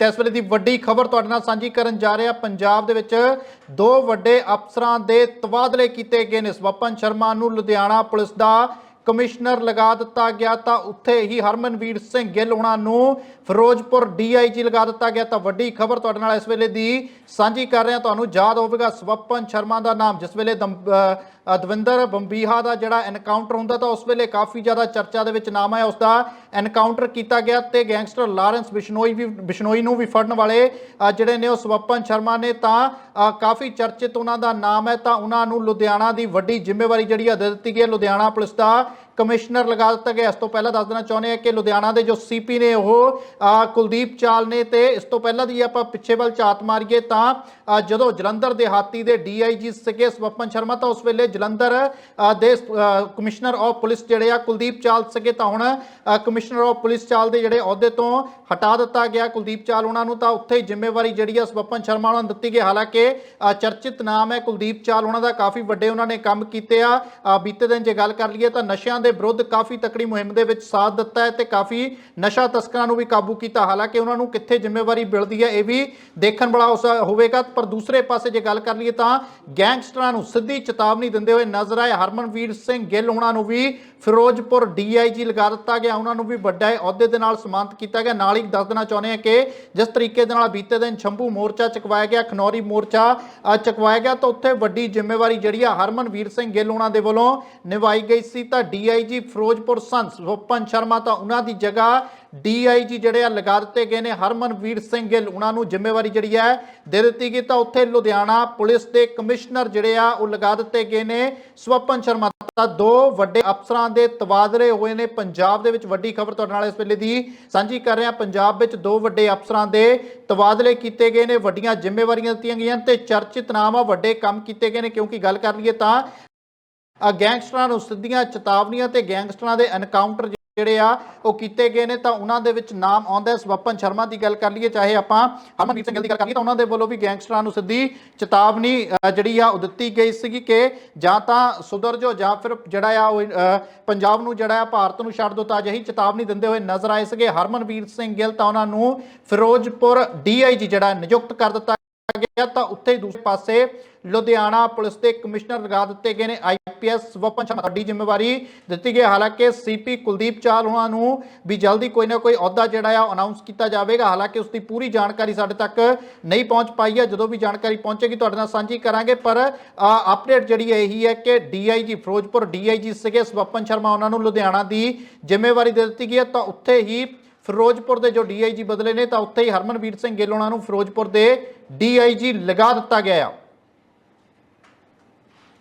ਤੇ ਇਸ ਵੇਲੇ ਦੀ ਵੱਡੀ ਖਬਰ ਤੁਹਾਡੇ ਨਾਲ ਸਾਂਝੀ ਕਰਨ ਜਾ ਰਿਹਾ, ਪੰਜਾਬ ਦੇ ਵਿੱਚ ਦੋ ਵੱਡੇ ਅਫਸਰਾਂ ਦੇ ਤਬਾਦਲੇ ਕੀਤੇ ਗਏ ਨੇ। ਸਵਪਨ ਸ਼ਰਮਾ ਨੂੰ ਲੁਧਿਆਣਾ ਪੁਲਿਸ ਦਾ ਕਮਿਸ਼ਨਰ ਲਗਾ ਦਿੱਤਾ ਗਿਆ ਤਾਂ ਉੱਥੇ ਹੀ ਹਰਮਨਵੀਰ ਸਿੰਘ ਗਿੱਲ ਉਹਨਾਂ ਨੂੰ ਫਿਰੋਜ਼ਪੁਰ ਡੀਆਈਜੀ ਲਗਾ ਦਿੱਤਾ ਗਿਆ ਤਾਂ ਵੱਡੀ ਖਬਰ ਤੁਹਾਡੇ ਨਾਲ ਇਸ ਵੇਲੇ ਦੀ ਸਾਂਝੀ ਕਰ ਰਹੇ। ਹਾਂ ਤੁਹਾਨੂੰ ਯਾਦ ਹੋਵੇਗਾ ਸਵਪਨ ਸ਼ਰਮਾ ਦਾ ਨਾਮ, ਜਿਸ ਵੇਲੇ ਦਮ- ਦਵਿੰਦਰ ਬੰਬੀਹਾ ਦਾ ਜਿਹੜਾ ਐਨਕਾਊਂਟਰ ਹੁੰਦਾ ਤਾਂ ਉਸ ਵੇਲੇ ਕਾਫੀ ਜ਼ਿਆਦਾ ਚਰਚਾ ਦੇ ਵਿੱਚ ਨਾਮ ਆਇਆ। ਉਸ ਦਾ ਐਨਕਾਊਂਟਰ ਕੀਤਾ ਗਿਆ ਤੇ ਗੈਂਗਸਟਰ ਲਾਰੈਂਸ ਬਿਸ਼ਨੋਈ ਵੀ ਬਿਸ਼ਨੋਈ ਨੂੰ ਵੀ ਫੜਨ ਵਾਲੇ ਜਿਹੜੇ ਨੇ ਉਹ ਸਵਪਨ ਸ਼ਰਮਾ ਨੇ ਤਾਂ ਕਾਫੀ ਚਰਚਿਤ ਉਹਨਾਂ ਦਾ ਨਾਮ ਹੈ ਤਾਂ ਉਹਨਾਂ ਨੂੰ ਲੁਧਿਆਣਾ ਦੀ ਵੱਡੀ ਜ਼ਿੰਮੇਵਾਰੀ ਜਿਹੜੀ ਆ ਦੇ ਦਿੱਤੀ ਗਈ ਹੈ। ਲੁਧਿਆਣਾ ਪੁਲਿਸ ਦਾ ਕਮਿਸ਼ਨਰ ਲਗਾ ਦਿੱਤਾ ਗਿਆ। ਇਸ ਤੋਂ ਪਹਿਲਾਂ ਦੱਸ ਦੇਣਾ ਚਾਹੁੰਦੇ ਆ ਕਿ ਲੁਧਿਆਣਾ ਦੇ ਜੋ ਸੀਪੀ ਨੇ ਉਹ ਕੁਲਦੀਪ ਚਾਲ ਨੇ ਤੇ ਇਸ ਤੋਂ ਪਹਿਲਾਂ ਦੀ ਆਪਾਂ ਪਿੱਛੇ ਵੱਲ ਝਾਤ ਮਾਰੀਏ ਤਾਂ ਜਦੋਂ ਜਲੰਧਰ ਦੇ ਹਾਤੀ ਦੇ ਡੀਆਈਜੀ ਸੀਗੇ ਸਵਪਨ ਸ਼ਰਮਾ ਤਾਂ ਉਸ ਵੇਲੇ ਜਲੰਧਰ ਦੇ ਕਮਿਸ਼ਨਰ ਆਫ ਪੁਲਿਸ ਜਿਹੜੇ ਆ, ਕੁਲਦੀਪ ਚਾਲ ਸੀਗੇ ਤਾਂ ਹੁਣ ਕਮਿਸ਼ਨਰ ਆਫ ਪੁਲਿਸ ਚਾਲ ਦੇ ਜਿਹੜੇ ਅਹੁਦੇ ਤੋਂ ਹਟਾ ਦਿੱਤਾ ਗਿਆ। ਕੁਲਦੀਪ ਚਾਲ ਉਹਨਾਂ ਨੂੰ ਤਾਂ ਉੱਥੇ ਹੀ ਜ਼ਿੰਮੇਵਾਰੀ ਜਿਹੜੀ ਆ ਸਵਪਨ ਸ਼ਰਮਾ ਉਹਨਾਂ ਨੂੰ ਦਿੱਤੀ ਗਈ। ਹਾਲਾਂਕਿ ਚਰਚਿਤ ਨਾਮ ਹੈ ਕੁਲਦੀਪ ਚਾਲ। ਉਹਨਾਂ ਦਾ ਕਾਫੀ ਵੱਡੇ ਉਹਨਾਂ ਨੇ ਕੰਮ ਕੀਤੇ ਆ, ਬੀਤੇ ਦਿਨ ਜੇ ਗੱਲ ਕਰ ਲਈਏ ਤਾਂ ਨਸ਼ਿਆਂ ਦੇ ਵਿਰੁੱਧ ਕਾਫੀ ਤਕੜੀ ਮੁਹਿੰਮ ਦੇ ਵਿੱਚ ਸਾਥ ਦਿੱਤਾ ਹੈ ਤੇ ਕਾਫੀ ਨਸ਼ਾ ਤਸਕਰਾਂ ਨੂੰ ਵੀ ਕਾਬੂ ਕੀਤਾ। ਹਾਲਾਂਕਿ ਉਹਨਾਂ ਨੂੰ ਕਿੱਥੇ ਜ਼ਿੰਮੇਵਾਰੀ ਮਿਲਦੀ ਹੈ ਇਹ ਵੀ ਦੇਖਣ ਵਾਲਾ ਹੋਵੇਗਾ, ਪਰ ਦੂਸਰੇ ਪਾਸੇ ਜੇ ਗੱਲ ਕਰ ਲਈਏ ਤਾਂ ਗੈਂਗਸਟਰਾਂ ਨੂੰ ਸਿੱਧੀ ਚੇਤਾਵਨੀ ਦਿੰਦੇ ਹੋਏ ਨਜ਼ਰ ਆਏ ਹਰਮਨਵੀਰ ਸਿੰਘ ਗਿੱਲ। ਉਹਨਾਂ ਨੂੰ ਵੀ ਫਿਰੋਜ਼ਪੁਰ ਡੀਆਈਜੀ ਲਗਾ ਦਿੱਤਾ ਗਿਆ। ਉਹਨਾਂ ਨੂੰ ਵੀ ਵੱਡਾ ਅਹੁਦੇ ਦੇ ਨਾਲ ਸਨਮਾਨਿਤ ਕੀਤਾ ਗਿਆ। ਨਾਲ ਹੀ ਦੱਸ ਦੇਣਾ ਚਾਹੁੰਦੇ ਹਾਂ ਕਿ ਜਿਸ ਤਰੀਕੇ ਦੇ ਨਾਲ ਬੀਤੇ ਦਿਨ ਸ਼ੰਭੂ ਮੋਰਚਾ ਚਕਵਾਇਆ ਗਿਆ, ਖਨੌਰੀ ਮੋਰਚਾ ਚਕਵਾਇਆ ਗਿਆ, ਤਾਂ ਉੱਥੇ ਵੱਡੀ ਜ਼ਿੰਮੇਵਾਰੀ ਜਿਹੜੀ ਆ ਹਰਮਨਵੀਰ ਸਿੰਘ ਗਿੱਲ ਉਹਨਾਂ ਦੇ ਵੱਲੋਂ ਨਿਭਾਈ ਗਈ ਸੀ। ਤਾਂ ਡੀਆਈਜੀ ਫਿਰੋਜ਼ਪੁਰ ਸੰਸ ਸੋਪਨ ਸ਼ਰਮਾ ਤਾਂ ਉਹਨਾਂ ਦੀ ਜਗ੍ਹਾ ਡੀਆਈਜੀ ਜਿਹੜੇ ਆ ਲਗਾ ਦਿੱਤੇ ਗਏ ਨੇ। ਹਰਮਨਵੀਰ ਸਿੰਘ ਗਿੱਲ, ਉਹਨਾਂ ਨੂੰ ਜ਼ਿੰਮੇਵਾਰੀ ਜਿਹੜੀ ਹੈ ਦੇ ਦਿੱਤੀ ਗਈ। ਤਾਂ ਉੱਥੇ ਲੁਧਿਆਣਾ ਪੁਲਿਸ ਦੇ ਕਮਿਸ਼ਨਰ ਜਿਹੜੇ ਆ ਉਹ ਲਗਾ ਦਿੱਤੇ ਗਏ ਨੇ। ਸਵਪਨ ਸ਼ਰਮਾ ਤਾਂ ਦੋ ਵੱਡੇ ਅਫਸਰਾਂ ਦੇ ਤਬਾਦਲੇ ਹੋਏ ਨੇ। ਪੰਜਾਬ ਦੇ ਵਿੱਚ ਵੱਡੀ ਖਬਰ ਤੁਹਾਡੇ ਨਾਲ ਇਸ ਵੇਲੇ ਦੀ ਸਾਂਝੀ ਕਰ ਰਿਹਾ। ਪੰਜਾਬ ਵਿੱਚ ਦੋ ਵੱਡੇ ਅਫਸਰਾਂ ਦੇ ਤਬਾਦਲੇ ਕੀਤੇ ਗਏ ਨੇ। ਵੱਡੀਆਂ ਜ਼ਿੰਮੇਵਾਰੀਆਂ ਦਿੱਤੀਆਂ ਗਈਆਂ ਤੇ ਚਰਚਿਤ ਨਾਮ ਆ ਵੱਡੇ ਕੰਮ ਕੀਤੇ ਗਏ ਨੇ। ਕਿਉਂਕਿ ਗੱਲ ਕਰ ਲਈਏ ਤਾਂ ਆ ਗੈਂਗਸਟਰਾਂ ਨੂੰ ਸਿੱਧੀਆਂ ਚੇਤਾਵਨੀਆਂ ਤੇ ਗੈਂਗਸਟਰਾਂ ਦੇ ਐਨਕਾਊਂਟਰ ਜਿਹੜੇ ਆ, ਉਹ ਕੀਤੇ ਗਏ ਨੇ, ਤਾਂ ਉਹਨਾਂ ਦੇ ਵਿੱਚ ਨਾਮ ਆਉਂਦਾ ਹੈ। ਸਵਪਨ ਸ਼ਰਮਾ ਦੀ ਗੱਲ ਕਰ ਲਈਏ, ਚਾਹੇ ਆਪਾਂ ਹਰਮਨਦੀਪ ਸਿੰਘ ਗਿੱਲ ਦੀ ਗੱਲ ਕਰ ਲਈਏ, ਤਾਂ ਉਹਨਾਂ ਦੇ ਵੱਲੋਂ ਵੀ ਗੈਂਗਸਟਰਾਂ ਨੂੰ ਸਿੱਧੀ ਚੇਤਾਵਨੀ ਜਿਹੜੀ ਆ, ਉਹ ਦਿੱਤੀ ਗਈ ਸੀਗੀ ਕਿ ਜਾਂ ਤਾਂ ਸੁਧਰ ਜੋ ਜਾਂ ਫਿਰ ਜਿਹੜਾ ਆ, ਉਹ ਪੰਜਾਬ ਨੂੰ ਜਿਹੜਾ ਆ, ਭਾਰਤ ਨੂੰ ਛੱਡ ਦੋ ਤਾਂ ਅਜਿਹੀ ਚੇਤਾਵਨੀ ਦਿੰਦੇ ਹੋਏ ਨਜ਼ਰ ਆਏ ਸੀਗੇ। ਹਰਮਨਵੀਰ ਸਿੰਘ ਗਿੱਲ ਤਾਂ ਉਹਨਾਂ ਨੂੰ ਫਿਰੋਜ਼ਪੁਰ ਡੀਆਈਜੀ ਜਿਹੜਾ ਨਿਯੁਕਤ ਕਰ ਦਿੱਤਾ ਗਿਆ ਤਾਂ ਉੱਥੇ ਹੀ ਦੂਸਰੇ ਪਾਸੇ ਲੁਧਿਆਣਾ ਪੁਲਿਸ ਦੇ ਕਮਿਸ਼ਨਰ ਲਗਾ ਦਿੱਤੇ ਗਏ ਨੇ। ਆਈਪੀਐਸ ਸਵਪਨ ਸ਼ਰਮਾ ਵੱਡੀ ਜ਼ਿੰਮੇਵਾਰੀ ਦਿੱਤੀ ਗਈ ਹਾਲਾਂਕਿ ਸੀਪੀ ਕੁਲਦੀਪ ਚਾਲ ਉਹਨਾਂ ਨੂੰ ਵੀ ਜਲਦੀ ਕੋਈ ਨਾ ਕੋਈ ਅਹੁਦਾ ਜਿਹੜਾ ਆ ਅਨਾਉਂਸ ਕੀਤਾ ਜਾਵੇਗਾ। ਹਾਲਾਂਕਿ ਉਸ ਦੀ ਪੂਰੀ ਜਾਣਕਾਰੀ ਸਾਡੇ ਤੱਕ ਨਹੀਂ ਪਹੁੰਚ ਪਾਈ ਹੈ। ਜਦੋਂ ਵੀ ਜਾਣਕਾਰੀ ਪਹੁੰਚੇਗੀ, ਤੁਹਾਡੇ ਨਾਲ ਸਾਂਝੀ ਕਰਾਂਗੇ। ਪਰ ਅਪਡੇਟ ਜਿਹੜੀ ਇਹੀ ਹੈ ਕਿ ਡੀਆਈਜੀ ਫਿਰੋਜ਼ਪੁਰ ਡੀਆਈਜੀ ਸੀਗੇ। ਸਵਪਨ ਸ਼ਰਮਾ, ਉਹਨਾਂ ਨੂੰ ਲੁਧਿਆਣਾ ਦੀ ਜ਼ਿੰਮੇਵਾਰੀ ਦੇ ਦਿੱਤੀ ਗਈ ਹੈ। ਤਾਂ ਉੱਥੇ ਹੀ ਫਿਰੋਜ਼ਪੁਰ ਦੇ ਜੋ ਡੀਆਈਜੀ ਬਦਲੇ ਨੇ ਤਾਂ ਉੱਥੇ ਹੀ ਹਰਮਨਵੀਰ ਸਿੰਘ ਗਿੱਲ ਉਹਨਾਂ ਨੂੰ ਫਿਰੋਜ਼ਪੁਰ ਦੇ ਡੀਆਈਜੀ ਲਗਾ ਦਿੱਤਾ ਗਿਆ ਆ।